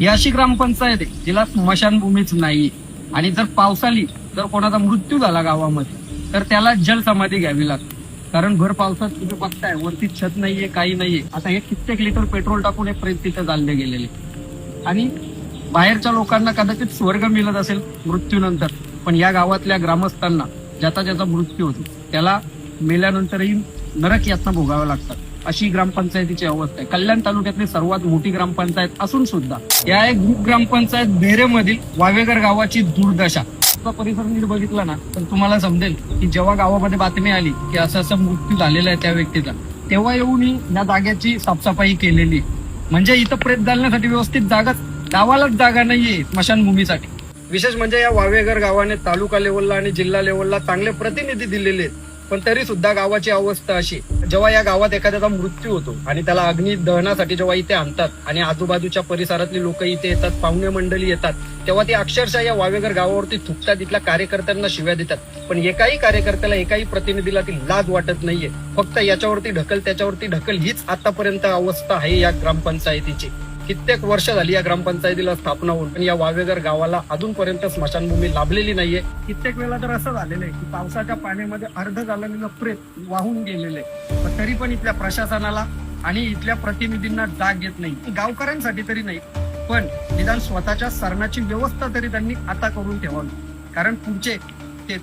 ही अशी ग्रामपंचायत आहे जिला स्मशानभूमीच नाही. आणि जर पावसाली जर कोणाचा मृत्यू झाला गावामध्ये तर त्याला जलसमाधी घ्यावी लागते. कारण भर पावसात तुम्ही बघताय वरती छत नाहीये काही नाहीये. आता हे कित्येक लिटर पेट्रोल टाकून हे प्रेत तिथे चालले गेलेले. आणि बाहेरच्या लोकांना कदाचित स्वर्ग मिळत असेल मृत्यूनंतर पण या गावातल्या ग्रामस्थांना ज्याचा ज्याचा मृत्यू होतो त्याला मेल्यानंतरही नरक यातना भोगाव्या लागतात. अशी ग्रामपंचायतीची अवस्था आहे. कल्याण तालुक्यातली सर्वात मोठी ग्रामपंचायत असून सुद्धा या एक ग्रामपंचायत बेरेमधील वावेगर गावाची दुर्दशा. परिसर नीट बघितला ना तर तुम्हाला समजेल की जेव्हा गावामध्ये बातमी आली की असं असं मृत्यू झालेला आहे त्या व्यक्तीचा तेव्हा येऊन या जागेची साफसफाई केलेली आहे. म्हणजे इथं प्रेत घालण्यासाठी व्यवस्थित जागाच गावालाच जागा नाहीये स्मशानभूमीसाठी. विशेष म्हणजे या वावेगर गावाने तालुका लेवलला आणि जिल्हा लेवलला चांगले प्रतिनिधी दिलेले आहेत. पण तरी सुद्धा गावाची अवस्था अशी जेव्हा या गावात एखाद्याचा मृत्यू होतो आणि त्याला अग्नी दहनासाठी जेव्हा इथे आणतात आणि आजूबाजूच्या परिसरातली लोक इथे येतात पाहुणे मंडळी येतात तेव्हा ती अक्षरशः या वावेगर गावावरती थुकतात तिथल्या कार्यकर्त्यांना शिव्या देतात. पण एकाही कार्यकर्त्याला एकाही प्रतिनिधीला ती लाज वाटत नाहीये. फक्त याच्यावरती ढकल त्याच्यावरती ढकल हीच आतापर्यंत अवस्था आहे या ग्रामपंचायतीची. कित्येक वर्ष झाली या ग्रामपंचायतीला स्थापना होऊन पण या वावेगर गावाला अजूनपर्यंत स्मशानभूमी लाभलेली नाहीये. कित्येक वेळा तर असं झालेलं आहे की पावसाच्या पाण्यामध्ये अर्ध झालेलं प्रेत वाहून गेलेले पण तरी पण इथल्या प्रशासनाला आणि इथल्या प्रतिनिधींना जाग येत नाही. गावकऱ्यांसाठी तरी नाही पण निदान स्वतःच्या सरणाची व्यवस्था तरी त्यांनी आता करून ठेवावी. कारण पुढचे ते